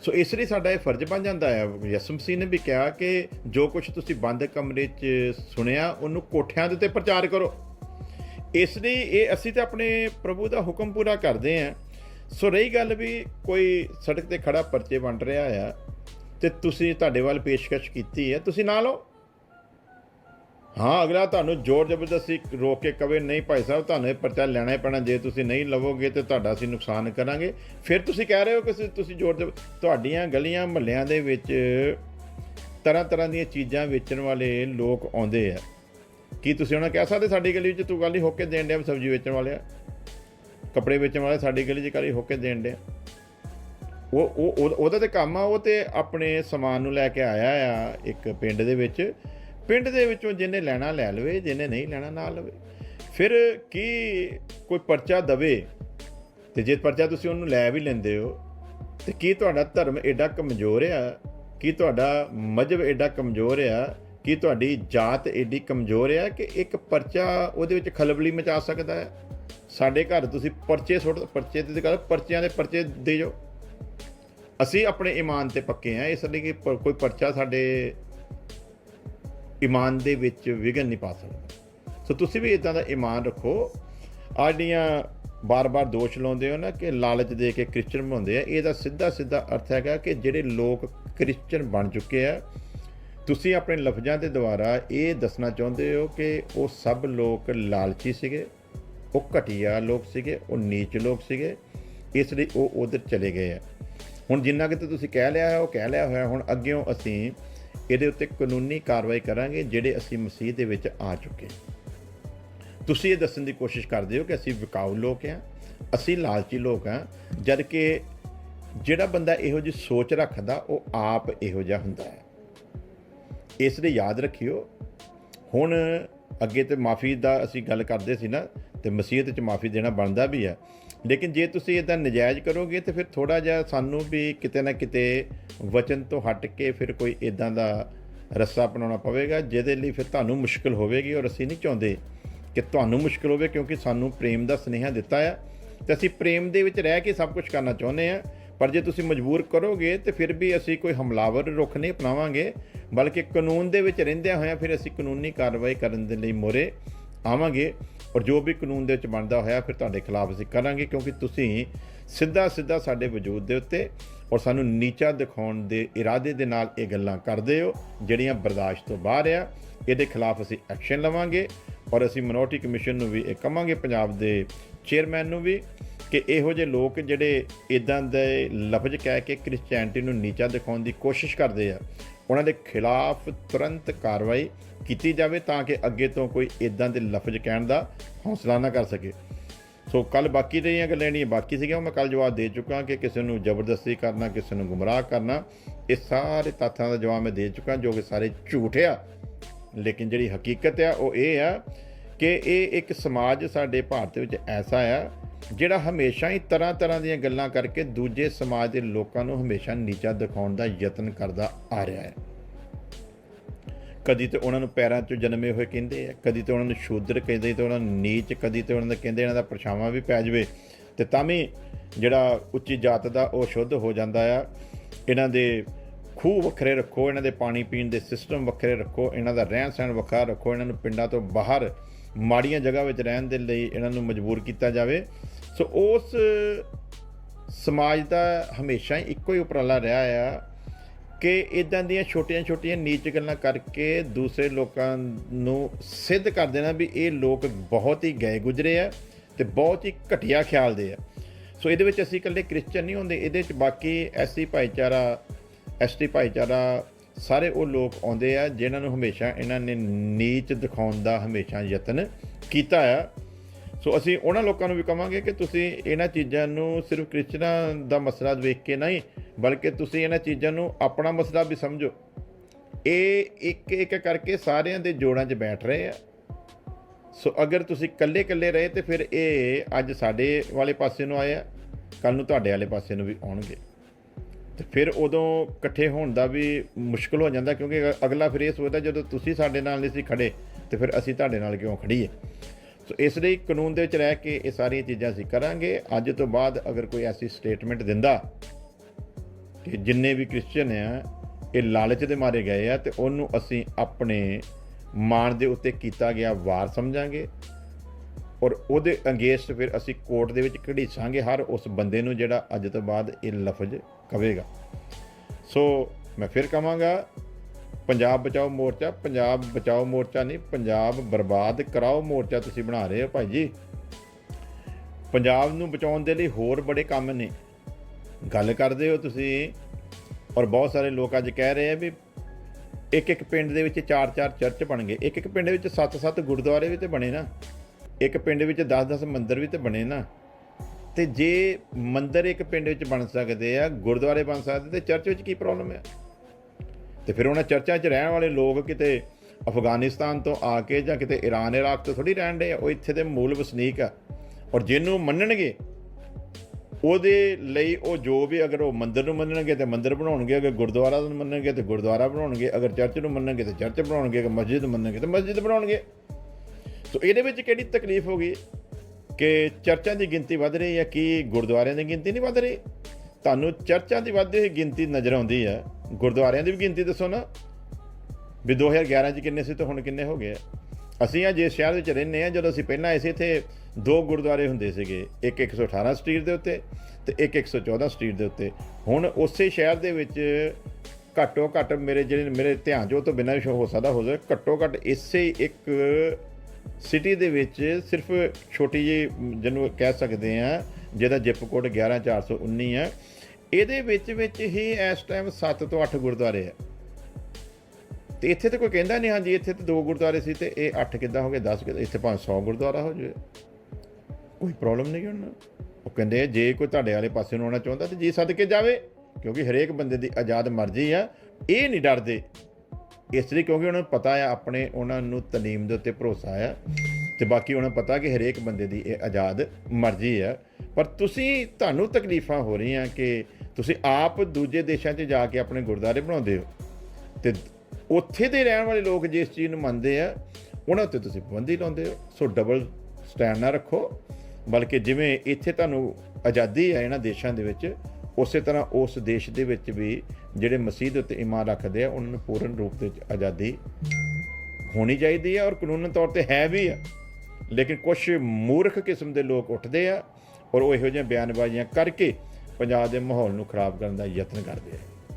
ਸੋ ਇਸ ਲਈ ਸਾਡਾ ਇਹ ਫਰਜ਼ ਬਣ ਜਾਂਦਾ ਹੈ। ਯਸਮ ਸਿੰਘ ਨੇ ਵੀ ਕਿਹਾ ਕਿ ਜੋ ਕੁਝ ਤੁਸੀਂ ਬੰਦ ਕਮਰੇ 'ਚ ਸੁਣਿਆ, ਉਹਨੂੰ ਕੋਠਿਆਂ ਦੇ ਉੱਤੇ ਪ੍ਰਚਾਰ ਕਰੋ। ਇਸ ਲਈ ਇਹ ਅਸੀਂ ਤੇ ਆਪਣੇ ਪ੍ਰਭੂ ਦਾ ਹੁਕਮ ਪੂਰਾ ਕਰਦੇ ਆਂ ਸੋ ਰਹੀ ਗੱਲ ਵੀ ਕੋਈ ਸੜਕ ਤੇ ਖੜਾ ਪਰਚੇ ਵੰਡ ਰਿਹਾ ਆ ਤੇ ਤੁਸੀਂ ਤੁਹਾਡੇ ਵੱਲ ਪੇਸ਼ਕਸ਼ ਕੀਤੀ ਹੈ, ਤੁਸੀਂ ਨਾ ਲਓ। ਹਾਂ, ਅਗਲਾ ਤੁਹਾਨੂੰ ਜ਼ੋਰ ਜ਼ਬਰਦਸਤੀ ਰੋਕ ਕੇ ਕਵੇ, ਨਹੀਂ ਭਾਈ ਸਾਹਿਬ, ਤੁਹਾਨੂੰ ਇਹ ਪਰਚਾ ਲੈਣਾ ਹੀ ਪੈਣਾ, ਜੇ ਤੁਸੀਂ ਨਹੀਂ ਲਵੋਗੇ ਤੇ ਤੁਹਾਡਾ ਅਸੀਂ ਨੁਕਸਾਨ ਕਰਾਂਗੇ। ਫਿਰ ਤੁਸੀਂ ਕਹਿ ਰਹੇ ਹੋ ਕਿ ਤੁਸੀਂ- ਜ਼ੋਰ ਜ਼ਬਰ ਤੁਹਾਡੀਆਂ ਗਲੀਆਂ ਮਹੱਲਿਆਂ ਦੇ ਵਿੱਚ ਤਰ੍ਹਾਂ ਤਰ੍ਹਾਂ ਦੀਆਂ ਚੀਜ਼ਾਂ ਵੇਚਣ ਵਾਲੇ ਲੋਕ ਆਉਂਦੇ ਆ। ਕੀ ਤੁਸੀਂ ਉਹਨਾਂ ਕਹਿ ਸਕਦੇ ਸਾਡੀ ਗਲੀ ਵਿੱਚ ਤੂੰ ਗੱਲ ਹੀ ਹੋ ਕੇ ਦੇਣ ਡਿਆ ਸਬਜ਼ੀ ਵੇਚਣ ਵਾਲਿਆ? ਕੱਪੜੇ ਵੇਚਣ ਵਾਲੇ ਸਾਡੀ ਗਲੀ 'ਚ ਕਾਲੀ ਹੋ ਕੇ ਦੇਣ ਡਿਆ। ਉਹ ਉਹ ਉਹ- ਉਹਦਾ ਤੇ ਕੰਮ ਆ, ਉਹ ਤੇ ਆਪਣੇ ਸਮਾਨ ਨੂੰ ਲੈ ਕੇ ਆਇਆ ਆ ਇੱਕ ਪਿੰਡ ਦੇ ਵਿੱਚ। ਪਿੰਡ ਦੇ ਵਿੱਚੋਂ ਜਿਹਨੇ ਲੈਣਾ ਲੈ ਲਵੇ, ਜਿਹਨੇ ਨਹੀਂ ਲੈਣਾ ਨਾ ਲਵੇ। ਫਿਰ ਕੀ ਕੋਈ ਪਰਚਾ ਦਵੇ? ਤੇ ਜੇ ਪਰਚਾ ਤੁਸੀਂ ਉਹਨੂੰ ਲੈ ਵੀ ਲੈਂਦੇ ਹੋ, ਤੇ ਕੀ ਤੁਹਾਡਾ ਧਰਮ ਐਡਾ ਕਮਜ਼ੋਰ ਆ? ਕੀ ਤੁਹਾਡਾ ਮਜਬ ਐਡਾ ਕਮਜ਼ੋਰ ਆ? ਕੀ ਤੁਹਾਡੀ ਜਾਤ ਐਡੀ ਕਮਜ਼ੋਰ ਆ ਕਿ ਇੱਕ ਪਰਚਾ ਉਹਦੇ ਵਿੱਚ ਖਲਬਲੀ ਮਚਾ ਸਕਦਾ ਹੈ? ਸਾਡੇ ਘਰ ਤੁਸੀਂ ਪਰਚੇ ਸੁੱਟ, ਪਰਚੇ ਤੇ ਗੱਲ ਪਰਚਿਆਂ ਦੇ ਪਰਚੇ ਦੇ ਜੋ। ਅਸੀਂ ਆਪਣੇ ਈਮਾਨ ਤੇ ਪੱਕੇ ਆ ਇਸ ਲਈ ਕਿ ਪ- ਕੋਈ ਪਰਚਾ ਸਾਡੇ ਈਮਾਨ ਦੇ ਵਿੱਚ ਵਿਘਨ ਨਹੀਂ ਪਾ ਸਕਦਾ। ਸੋ ਤੁਸੀਂ ਵੀ ਇਦਾਂ ਦਾ ਈਮਾਨ ਰੱਖੋ। ਆਡੀਆਂ ਬਾਰ-ਬਾਰ ਦੋਸ਼ ਲਾਉਂਦੇ ਹੋ ਨਾ ਕਿ ਲਾਲਚ ਦੇ ਕੇ ਕ੍ਰਿਸਚਨ ਬਣਾਉਂਦੇ ਆ। ਇਹਦਾ ਸਿੱਧਾ ਸਿੱਧਾ ਅਰਥ ਹੈਗਾ ਕਿ ਜਿਹੜੇ ਲੋਕ ਕ੍ਰਿਸਚਨ ਬਣ ਚੁੱਕੇ ਆ, ਤੁਸੀਂ ਆਪਣੇ ਲਫ਼ਜ਼ਾਂ ਦੇ ਦੁਆਰਾ ਇਹ ਦੱਸਣਾ ਚਾਹੁੰਦੇ ਹੋ ਕਿ ਉਹ ਸਭ ਲੋਕ ਲਾਲਚੀ ਸੀਗੇ, ਉਹ ਘਟੀਆ ਲੋਕ ਸੀਗੇ, ਉਹ ਨੀਚ ਲੋਕ ਸੀਗੇ, ਇਸ ਲਈ ਉਹ ਉਧਰ ਚਲੇ ਗਏ ਆ। ਹੁਣ ਜਿੰਨਾ ਕਿ ਤੁਸੀਂ ਕਹਿ ਲਿਆ ਹੈ ਉਹ ਕਹਿ ਲਿਆ ਹੋਇਆ। ਹੁਣ ਅੱਗਿਓਂ ਅਸੀਂ ਇਹਦੇ ਉੱਤੇ ਕਾਨੂੰਨੀ ਕਾਰਵਾਈ ਕਰਾਂਗੇ, ਜਿਹੜੇ ਅਸੀਂ ਮਸੀਹ ਦੇ ਵਿੱਚ ਆ ਚੁੱਕੇ ਤੁਸੀਂ ਇਹ ਦੱਸਣ ਦੀ ਕੋਸ਼ਿਸ਼ ਕਰਦੇ ਹੋ ਕਿ ਅਸੀਂ ਵਿਕਾਊ ਲੋਕ ਹਾਂ, ਅਸੀਂ ਲਾਲਚੀ ਲੋਕ ਹਾਂ, ਜਦ ਕਿ ਜਿਹੜਾ ਬੰਦਾ ਇਹੋ ਜਿਹੀ ਸੋਚ ਰੱਖਦਾ, ਉਹ ਆਪ ਇਹੋ ਜਿਹਾ ਹੁੰਦਾ ਹੈ। ਇਸ ਲਈ ਯਾਦ ਰੱਖਿਓ, ਹੁਣ ਅੱਗੇ ਤੇ ਮਾਫੀ ਦਾ ਅਸੀਂ ਗੱਲ ਕਰਦੇ ਸੀ ਨਾ, ਤੇ ਮਸੀਹਤ ਚ ਮਾਫੀ ਦੇਣਾ ਬਣਦਾ ਵੀ ਹੈ ਲੇਕਿਨ ਜੇ ਤੁਸੀਂ ਇਦਾਂ ਨਜਾਇਜ਼ ਕਰੋਗੇ ਤੇ ਫਿਰ ਥੋੜਾ ਜਿਹਾ ਸਾਨੂੰ ਵੀ ਕਿਤੇ ਨਾ ਕਿਤੇ ਵਚਨ ਤੋਂ ਹਟ ਕੇ ਫਿਰ ਕੋਈ ਇਦਾਂ ਦਾ ਰਸਤਾ ਅਪਣਾਉਣਾ ਪਵੇਗਾ, ਜਿਹਦੇ ਲਈ ਫਿਰ ਤੁਹਾਨੂੰ ਮੁਸ਼ਕਲ ਹੋਵੇਗੀ ਔਰ ਅਸੀਂ ਨਹੀਂ ਚਾਹੁੰਦੇ ਕਿ ਤੁਹਾਨੂੰ ਮੁਸ਼ਕਲ ਹੋਵੇ ਕਿਉਂਕਿ ਸਾਨੂੰ ਪ੍ਰੇਮ ਦਾ ਸੁਨੇਹਾ ਦਿੱਤਾ ਆ ਤੇ ਅਸੀਂ ਪ੍ਰੇਮ ਦੇ ਵਿੱਚ ਰਹਿ ਕੇ ਸਭ ਕੁਝ ਕਰਨਾ ਚਾਹੁੰਦੇ ਆ, ਪਰ ਜੇ ਤੁਸੀਂ ਮਜਬੂਰ ਕਰੋਗੇ ਤੇ ਫਿਰ ਵੀ ਅਸੀਂ ਕੋਈ ਹਮਲਾਵਰ ਰੁਖ ਨਹੀਂ ਅਪਣਾਵਾਂਗੇ, ਬਲਕਿ ਕਾਨੂੰਨ ਦੇ ਵਿੱਚ ਰਹਿੰਦਿਆਂ ਹੋਇਆਂ ਫਿਰ ਅਸੀਂ ਕਾਨੂੰਨੀ ਕਾਰਵਾਈ ਕਰਨ ਦੇ ਲਈ ਮੋਰੇ ਆਵਾਂਗੇ ਔਰ ਜੋ ਵੀ ਕਾਨੂੰਨ ਦੇ ਵਿੱਚ ਬਣਦਾ ਹੋਇਆ ਫਿਰ ਤੁਹਾਡੇ ਖਿਲਾਫ ਅਸੀਂ ਕਰਾਂਗੇ ਕਿਉਂਕਿ ਤੁਸੀਂ ਸਿੱਧਾ ਸਿੱਧਾ ਸਾਡੇ ਵਜੂਦ ਦੇ ਉੱਤੇ ਔਰ ਸਾਨੂੰ ਨੀਚਾ ਦਿਖਾਉਣ ਦੇ ਇਰਾਦੇ ਦੇ ਨਾਲ ਇਹ ਗੱਲਾਂ ਕਰਦੇ ਹੋ, ਜਿਹੜੀਆਂ ਬਰਦਾਸ਼ਤ ਤੋਂ ਬਾਹਰ ਆ, ਇਹਦੇ ਖਿਲਾਫ ਅਸੀਂ ਐਕਸ਼ਨ ਲਵਾਂਗੇ ਔਰ ਅਸੀਂ ਮਿਨੋਰਟੀ ਕਮਿਸ਼ਨ ਨੂੰ ਵੀ ਇਹ ਕਵਾਂਗੇ ਪੰਜਾਬ ਦੇ ਚੇਅਰਮੈਨ ਨੂੰ ਵੀ। ਕਿ ਇਹੋ ਜਿਹੇ ਲੋਕ ਜਿਹੜੇ ਇਦਾਂ ਦੇ ਲਫ਼ਜ਼ ਕਹਿ ਕੇ ਕ੍ਰਿਸਚੀਅਨਟੀ ਨੂੰ ਨੀਚਾ ਦਿਖਾਉਣ ਦੀ ਕੋਸ਼ਿਸ਼ ਕਰਦੇ ਆ, ਉਹਨਾਂ ਦੇ ਖਿਲਾਫ ਤੁਰੰਤ ਕਾਰਵਾਈ ਕੀਤੀ ਜਾਵੇ ਤਾਂ ਕਿ ਅੱਗੇ ਤੋਂ ਕੋਈ ਇਦਾਂ ਦੇ ਲਫ਼ਜ਼ ਕਹਿਣ ਦਾ ਹੌਸਲਾ ਨਾ ਕਰ ਸਕੇ। ਸੋ ਕੱਲ ਬਾਕੀ ਰਹੀਆਂ ਗੱਲਾਂ ਜਿਹੜੀਆਂ ਬਾਕੀ ਸੀਗੀਆਂ, ਉਹ ਮੈਂ ਕੱਲ ਜਵਾਬ ਦੇ ਚੁੱਕਾ ਕਿ ਕਿਸੇ ਨੂੰ ਜ਼ਬਰਦਸਤੀ ਕਰਨਾ, ਕਿਸੇ ਨੂੰ ਗੁੰਮਰਾਹ ਕਰਨਾ, ਇਹ ਸਾਰੇ ਤੱਥਾਂ ਦਾ ਜਵਾਬ ਮੈਂ ਦੇ ਚੁੱਕਾ ਜੋ ਕਿ ਸਾਰੇ ਝੂਠ ਆ। ਲੇਕਿਨ ਜਿਹੜੀ ਹਕੀਕਤ ਆ ਉਹ ਇਹ ਆ ਕਿ ਇਹ ਇੱਕ ਸਮਾਜ ਸਾਡੇ ਭਾਰਤ ਵਿੱਚ ਐਸਾ ਆ ਜਿਹੜਾ ਹਮੇਸ਼ਾ ਹੀ ਤਰ੍ਹਾਂ ਤਰ੍ਹਾਂ ਦੀਆਂ ਗੱਲਾਂ ਕਰਕੇ ਦੂਜੇ ਸਮਾਜ ਦੇ ਲੋਕਾਂ ਨੂੰ ਹਮੇਸ਼ਾ ਨੀਚਾ ਦਿਖਾਉਣ ਦਾ ਯਤਨ ਕਰਦਾ ਆ ਰਿਹਾ ਹੈ। ਕਦੀ ਤੇ ਉਹਨਾਂ ਨੂੰ ਪੈਰਾਂ 'ਚੋਂ ਜਨਮੇ ਹੋਏ ਕਹਿੰਦੇ ਆ, ਕਦੀ ਤੇ ਉਹਨਾਂ ਨੂੰ ਸ਼ੂਦਰ ਕਹਿੰਦੇ ਤੇ ਉਹਨਾਂ ਨੂੰ ਨੀਚ, ਕਦੀ ਤੇ ਉਹਨਾਂ ਦਾ ਕਹਿੰਦੇ ਇਹਨਾਂ ਦਾ ਪਰਛਾਵਾਂ ਵੀ ਪੈ ਜਾਵੇ। ਤੇ ਤਾਂ ਵੀ ਜਿਹੜਾ ਉੱਚੀ ਜਾਤ ਦਾ ਉਹ ਸ਼ੁੱਧ ਹੋ ਜਾਂਦਾ ਆ। ਇਹਨਾਂ ਦੇ ਖੂਹ ਵੱਖਰੇ ਰੱਖੋ, ਇਹਨਾਂ ਦੇ ਪਾਣੀ ਪੀਣ ਦੇ ਸਿਸਟਮ ਵੱਖਰੇ ਰੱਖੋ, ਇਹਨਾਂ ਦਾ ਰਹਿਣ ਸਹਿਣ ਵੱਖਰਾ ਰੱਖੋ, ਇਹਨਾਂ ਨੂੰ ਪਿੰਡਾਂ ਤੋਂ ਬਾਹਰ ਮਾੜੀਆਂ ਜਗ੍ਹਾ ਵਿੱਚ ਰਹਿਣ ਦੇ ਲਈ ਇਹਨਾਂ ਨੂੰ ਮਜਬੂਰ ਕੀਤਾ ਜਾਵੇ। ਸੋ ਉਸ ਸਮਾਜ ਦਾ ਹਮੇਸ਼ਾ ਹੀ ਇੱਕੋ ਹੀ ਉਪਰਾਲਾ ਰਿਹਾ ਆ ਕਿ ਇਦਾਂ ਦੀਆਂ ਛੋਟੀਆਂ-ਛੋਟੀਆਂ ਨੀਚ ਗੱਲਾਂ ਕਰਕੇ ਦੂਸਰੇ ਲੋਕਾਂ ਨੂੰ ਸਿੱਧ ਕਰ ਦੇਣਾ ਵੀ ਇਹ ਲੋਕ ਬਹੁਤ ਹੀ ਗਏ ਗੁਜਰੇ ਆ ਤੇ ਬਹੁਤ ਹੀ ਘਟੀਆ ਖਿਆਲ ਦੇ ਆ। ਸੋ ਇਹਦੇ ਵਿੱਚ ਅਸੀਂ ਇਕੱਲੇ ਕ੍ਰਿਸਚੀਅਨ ਨਹੀਂ ਹੁੰਦੇ, ਇਹਦੇ ਵਿੱਚ ਬਾਕੀ ਐਸੀ ਭਾਈਚਾਰਾ ਐਸਟੀ ਭਾਈਚਾਰਾ ਸਾਰੇ ਉਹ ਲੋਕ ਆਉਂਦੇ ਆ ਜਿਨ੍ਹਾਂ ਨੂੰ ਹਮੇਸ਼ਾ ਇਹਨਾਂ ਨੇ ਨੀਚ ਦਿਖਾਉਣ ਦਾ ਹਮੇਸ਼ਾ ਯਤਨ ਕੀਤਾ ਆ। ਸੋ ਅਸੀਂ ਉਹਨਾਂ ਲੋਕਾਂ ਨੂੰ ਵੀ ਕਵਾਂਗੇ ਕਿ ਤੁਸੀਂ ਇਹਨਾਂ ਚੀਜ਼ਾਂ ਨੂੰ ਸਿਰਫ ਕ੍ਰਿਸਚਨਾਂ ਦਾ ਮਸਲਾ ਵੇਖ ਕੇ ਨਹੀਂ, ਬਲਕਿ ਤੁਸੀਂ ਇਹਨਾਂ ਚੀਜ਼ਾਂ ਨੂੰ ਆਪਣਾ ਮਸਲਾ ਵੀ ਸਮਝੋ। ਇਹ ਇੱਕ ਇੱਕ ਕਰਕੇ ਸਾਰਿਆਂ ਦੇ ਜੋੜਾਂ 'ਚ ਬੈਠ ਰਹੇ ਆ। ਸੋ ਅਗਰ ਤੁਸੀਂ ਇਕੱਲੇ ਇਕੱਲੇ ਰਹੇ ਤੇ ਫਿਰ ਇਹ ਅੱਜ ਸਾਡੇ ਵਾਲੇ ਪਾਸੇ ਨੂੰ ਆਏ ਆ ਕੱਲ ਨੂੰ ਤੁਹਾਡੇ ਵਾਲੇ ਪਾਸੇ ਨੂੰ ਵੀ ਆਉਣਗੇ। ਤੇ ਫਿਰ ਉਦੋਂ ਇਕੱਠੇ ਹੋਣ ਦਾ ਵੀ ਮੁਸ਼ਕਲ ਹੋ ਜਾਂਦਾ ਕਿਉਂਕਿ ਅਗਲਾ ਫਿਰ ਇਹ ਸੋਚਦਾ ਜਦੋਂ ਤੁਸੀਂ ਸਾਡੇ ਨਾਲ ਨਹੀਂ ਸੀ ਖੜੇ, ਤੇ ਫਿਰ ਅਸੀਂ ਤੁਹਾਡੇ ਨਾਲ ਕਿਉਂ ਖੜੀਏ? ਸੋ ਇਸ ਲਈ ਕਾਨੂੰਨ ਦੇ ਵਿੱਚ ਰਹਿ ਕੇ ਇਹ ਸਾਰੀਆਂ ਚੀਜ਼ਾਂ ਅਸੀਂ ਕਰਾਂਗੇ। ਅੱਜ ਤੋਂ ਬਾਅਦ ਅਗਰ ਕੋਈ ਐਸੀ ਸਟੇਟਮੈਂਟ ਦਿੰਦਾ ਕਿ ਜਿੰਨੇ ਵੀ ਕ੍ਰਿਸਚੀਅਨ ਆ, ਇਹ ਲਾਲਚ ਦੇ ਮਾਰੇ ਗਏ ਆ, ਤੇ ਉਹਨੂੰ ਅਸੀਂ ਆਪਣੇ ਮਾਣ ਦੇ ਉੱਤੇ ਕੀਤਾ ਗਿਆ ਵਾਰ ਸਮਝਾਂਗੇ। ਔਰ ਉਹਦੇ ਅਗੇਂਸਟ ਫਿਰ ਅਸੀਂ ਕੋਰਟ ਦੇ ਵਿੱਚ ਘੜੀਸਾਂਗੇ ਹਰ ਉਸ ਬੰਦੇ ਨੂੰ ਜਿਹੜਾ ਅੱਜ ਤੋਂ ਬਾਅਦ ਇਹ ਲਫ਼ਜ਼ ਕਵੇਗਾ। ਸੋ ਮੈਂ ਫਿਰ ਕਹਾਂਗਾ, ਪੰਜਾਬ ਬਚਾਓ ਮੋਰਚਾ, ਪੰਜਾਬ ਬਚਾਓ ਮੋਰਚਾ ਨਹੀਂ, ਪੰਜਾਬ ਬਰਬਾਦ ਕਰਾਓ ਮੋਰਚਾ ਤੁਸੀਂ ਬਣਾ ਰਹੇ ਹੋ ਭਾਈ ਜੀ। ਪੰਜਾਬ ਨੂੰ ਬਚਾਉਣ ਦੇ ਲਈ ਹੋਰ ਬੜੇ ਕੰਮ ਨੇ। ਗੱਲ ਕਰਦੇ ਹੋ ਤੁਸੀਂ ਔਰ ਬਹੁਤ ਸਾਰੇ ਲੋਕ ਅੱਜ ਕਹਿ ਰਹੇ ਆ ਵੀ ਇੱਕ ਇੱਕ ਪਿੰਡ ਦੇ ਵਿੱਚ ਚਾਰ ਚਾਰ ਚਰਚ ਬਣ ਗਏ। ਇੱਕ ਇੱਕ ਪਿੰਡ ਵਿੱਚ ਸੱਤ ਸੱਤ ਗੁਰਦੁਆਰੇ ਵੀ ਤੇ ਬਣੇ ਨਾ। ਇੱਕ ਪਿੰਡ ਵਿੱਚ 10-10 ਮੰਦਿਰ ਵੀ ਤੇ ਬਣੇ ਨਾ। ਤੇ ਜੇ ਮੰਦਿਰ ਇੱਕ ਪਿੰਡ ਵਿੱਚ ਬਣ ਸਕਦੇ ਆ, ਗੁਰਦੁਆਰੇ ਬਣ ਸਕਦੇ, ਤੇ ਚਰਚ ਵਿੱਚ ਕੀ ਪ੍ਰੋਬਲਮ ਹੈ ਤੇ ਫਿਰ ਉਹਨਾਂ ਚਰਚਾਂ 'ਚ ਰਹਿਣ ਵਾਲੇ ਲੋਕ ਕਿਤੇ ਅਫਗਾਨਿਸਤਾਨ ਤੋਂ ਆ ਕੇ ਜਾਂ ਕਿਤੇ ਈਰਾਨ ਇਰਾਕ ਤੋਂ ਥੋੜੀ ਰਹਿਣ ਦੇ ਆ, ਉਹ ਇੱਥੇ ਦੇ ਮੂਲ ਵਸਨੀਕ ਆ। ਔਰ ਜਿਹਨੂੰ ਮੰਨਣਗੇ, ਉਹਦੇ ਲਈ ਉਹ ਜੋ ਵੀ ਅਗਰ ਉਹ ਮੰਦਿਰ ਨੂੰ ਮੰਨਣਗੇ ਤੇ ਮੰਦਿਰ ਬਣਾਉਣਗੇ, ਅਗਰ ਗੁਰਦੁਆਰਾ ਨੂੰ ਮੰਨਣਗੇ ਤੇ ਗੁਰਦੁਆਰਾ ਬਣਾਉਣਗੇ, ਅਗਰ ਚਰਚ ਨੂੰ ਮੰਨਣਗੇ ਤੇ ਚਰਚ ਬਣਾਉਣਗੇ, ਅਗਰ ਮਸਜਿਦ ਨੂੰ ਮੰਨਣਗੇ ਤੇ ਮਸਜਿਦ ਬਣਾਉਣਗੇ। ਸੋ ਇਹਦੇ ਵਿੱਚ ਕਿਹੜੀ ਤਕਲੀਫ ਹੋ ਗਈ? ਕਿ ਚਰਚਾਂ ਦੀ ਗਿਣਤੀ ਵੱਧ ਰਹੀ ਹੈ ਕਿ ਗੁਰਦੁਆਰਿਆਂ ਦੀ ਗਿਣਤੀ ਨਹੀਂ ਵੱਧ ਰਹੀ? ਤੁਹਾਨੂੰ ਚਰਚਾਂ ਦੀ ਵੱਧਦੀ ਹੋਈ ਗਿਣਤੀ ਨਜ਼ਰ ਆਉਂਦੀ ਹੈ। ਗੁਰਦੁਆਰਿਆਂ ਦੀ ਵੀ ਗਿਣਤੀ ਦੱਸੋ ਨਾ। ਵੀ 2011 ਚ ਕਿੰਨੇ ਸੀ ਤੇ ਹੁਣ ਕਿੰਨੇ ਹੋ ਗਏ ਅਸੀਂ ਆ ਜੇ ਸ਼ਹਿਰ ਵਿੱਚ ਰਹਿੰਦੇ ਆ ਜਦੋਂ ਅਸੀਂ ਪਹਿਲਾਂ ਆਏ ਸੀ ਇੱਥੇ ਦੋ ਗੁਰਦੁਆਰੇ ਹੁੰਦੇ ਸੀਗੇ। ਇੱਕ 118 ਸਟਰੀਟ ਦੇ ਉੱਤੇ ਤੇ ਇੱਕ 114 ਸਟਰੀਟ ਦੇ ਉੱਤੇ। ਹੁਣ ਉਸੇ ਸ਼ਹਿਰ ਦੇ ਵਿੱਚ ਘੱਟੋ ਘੱਟ ਮੇਰੇ ਜਿਹੜੇ ਮੇਰੇ ਧਿਆਨ ਜੋ ਤੋਂ ਬਿਨਾਂ ਵੀ ਹੋ ਸਕਦਾ, ਹੋ ਜਾਵੇ ਘੱਟੋ ਘੱਟ ਇਸੇ ਇੱਕ ਸਿਟੀ ਦੇ ਵਿੱਚ ਸਿਰਫ ਛੋਟੀ ਜਿਹੀ ਜਿਹਨੂੰ ਕਹਿ ਸਕਦੇ ਆ ਜਿਹਦਾ ਜਿਪ ਕੋਡ 11419 ਹੈ, ਇਹਦੇ ਵਿੱਚ ਵਿੱਚ ਹੀ ਇਸ ਟਾਈਮ 7 ਤੋਂ 8 ਗੁਰਦੁਆਰੇ ਆ। ਤੇ ਇੱਥੇ ਤਾਂ ਕੋਈ ਕਹਿੰਦਾ ਨਹੀਂ, ਹਾਂਜੀ, ਇੱਥੇ ਤਾਂ ਦੋ ਗੁਰਦੁਆਰੇ ਸੀ ਤੇ ਇਹ 8 ਕਿੱਦਾਂ ਹੋ ਗਏ 10 ਕਿੱਦਾਂ, ਇੱਥੇ ਭਾਵੇਂ 100 ਗੁਰਦੁਆਰਾ ਹੋ ਜਾਵੇ। ਕੋਈ ਪ੍ਰੋਬਲਮ ਨਹੀਂ ਉਹਨਾਂ ਉਹ ਕਹਿੰਦੇ ਜੇ ਕੋਈ ਤੁਹਾਡੇ ਵਾਲੇ ਪਾਸੇ ਨੂੰ ਆਉਣਾ ਚਾਹੁੰਦਾ ਤੇ ਜੀ ਸੱਦ ਕੇ ਜਾਵੇ, ਕਿਉਂਕਿ ਹਰੇਕ ਬੰਦੇ ਦੀ ਆਜ਼ਾਦ ਮਰਜ਼ੀ ਆ। ਇਹ ਨਹੀਂ ਡਰਦੇ ਇਸ ਲਈ ਕਿਉਂਕਿ ਉਹਨਾਂ ਨੂੰ ਪਤਾ ਆ, ਆਪਣੇ ਉਹਨਾਂ ਨੂੰ ਤਾਲੀਮ ਦੇ ਉੱਤੇ ਭਰੋਸਾ ਆ ਤੇ ਬਾਕੀ ਉਹਨਾਂ ਨੂੰ ਪਤਾ ਕਿ ਹਰੇਕ ਬੰਦੇ ਦੀ ਇਹ ਆਜ਼ਾਦ ਮਰਜ਼ੀ ਆ। ਪਰ ਤੁਸੀਂ, ਤੁਹਾਨੂੰ ਤਕਲੀਫਾਂ ਹੋ ਰਹੀਆਂ ਕਿ ਤੁਸੀਂ ਆਪ ਦੂਜੇ ਦੇਸ਼ਾਂ 'ਚ ਜਾ ਕੇ ਆਪਣੇ ਗੁਰਦਾਰੇ ਬਣਾਉਂਦੇ ਹੋ ਤੇ ਉੱਥੇ ਦੇ ਰਹਿਣ ਵਾਲੇ ਲੋਕ ਜਿਸ ਚੀਜ਼ ਨੂੰ ਮੰਨਦੇ ਆ, ਉਹਨਾਂ ਉੱਤੇ ਤੁਸੀਂ ਪਾਬੰਦੀ ਲਾਉਂਦੇ ਹੋ। ਸੋ ਡਬਲ ਸਟੈਂਡ ਨਾ ਰੱਖੋ, ਬਲਕਿ ਜਿਵੇਂ ਇੱਥੇ ਤੁਹਾਨੂੰ ਆਜ਼ਾਦੀ ਹੈ ਇਹਨਾਂ ਦੇਸ਼ਾਂ ਦੇ ਵਿੱਚ ਉਸੇ ਤਰ੍ਹਾਂ ਉਸ ਦੇਸ਼ ਦੇ ਵਿੱਚ ਵੀ ਜਿਹੜੇ ਮਸੀਹ ਦੇ ਉੱਤੇ ਇਮਾਨ ਰੱਖਦੇ ਆ, ਉਹਨਾਂ ਨੂੰ ਪੂਰਨ ਰੂਪ ਦੇ ਵਿੱਚ ਆਜ਼ਾਦੀ ਹੋਣੀ ਚਾਹੀਦੀ ਹੈ ਔਰ ਕਾਨੂੰਨ ਤੌਰ ਤੇ ਹੈ ਵੀ ਆ। ਲੇਕਿਨ ਕੁਝ ਮੂਰਖ ਕਿਸਮ ਦੇ ਲੋਕ ਉੱਠਦੇ ਆ ਔਰ ਉਹ ਇਹੋ ਜਿਹੀਆਂ ਬਿਆਨਬਾਜ਼ੀਆਂ ਕਰਕੇ ਪੰਜਾਬ ਦੇ ਮਾਹੌਲ ਨੂੰ ਖਰਾਬ ਕਰਨ ਦਾ ਯਤਨ ਕਰਦੇ ਆ।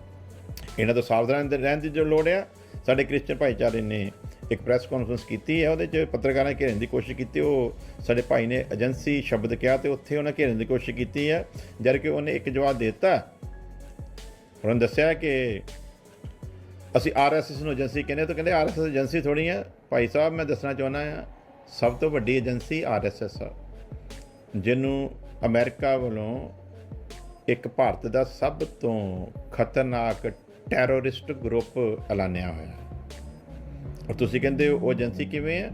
ਇਹਨਾਂ ਤੋਂ ਸਾਵਧਾਨ ਰਹਿਣ ਦੀ ਜੋ ਲੋੜ ਆ। ਸਾਡੇ ਕ੍ਰਿਸਚਨ ਭਾਈਚਾਰੇ ਨੇ ਇੱਕ ਪ੍ਰੈਸ ਕਾਨਫਰੰਸ ਕੀਤੀ ਹੈ, ਉਹਦੇ 'ਚ ਪੱਤਰਕਾਰਾਂ ਨੇ ਘੇਰਨ ਦੀ ਕੋਸ਼ਿਸ਼ ਕੀਤੀ, ਉਹ ਸਾਡੇ ਭਾਈ ਨੇ ਏਜੰਸੀ ਸ਼ਬਦ ਕਿਹਾ ਤੇ ਉੱਥੇ ਉਹਨਾਂ ਘੇਰਨ ਦੀ ਕੋਸ਼ਿਸ਼ ਕੀਤੀ ਹੈ, ਜਦ ਕਿ ਉਹਨੇ ਇੱਕ ਜਵਾਬ ਦੇ ਦਿੱਤਾ। ਉਹਨਾਂ ਨੇ ਦੱਸਿਆ ਕਿ ਅਸੀਂ ਆਰਐਸਐਸ ਨੂੰ ਏਜੰਸੀ ਕਹਿੰਦੇ ਤਾਂ ਕਹਿੰਦੇ ਆਰਐਸਐਸ ਏਜੰਸੀ ਥੋੜੀ ਹੈ। ਭਾਈ ਸਾਹਿਬ, ਮੈਂ ਦੱਸਣਾ ਚਾਹੁੰਦਾ ਹਾਂ, ਸਭ ਤੋਂ ਵੱਡੀ ਏਜੰਸੀ ਆਰਐਸਐਸ ਆ, ਜਿਹਨੂੰ ਅਮਰੀਕਾ ਵੱਲੋਂ ਇੱਕ ਭਾਰਤ ਦਾ ਸਭ ਤੋਂ ਖਤਰਨਾਕ ਟੈਰੋਰਿਸਟ ਗਰੁੱਪ ਐਲਾਨਿਆ ਹੋਇਆ। ਹੈ ਔਰ ਤੁਸੀਂ ਕਹਿੰਦੇ ਹੋ, ਉਹ ਏਜੰਸੀ ਕਿਵੇਂ ਹੈ?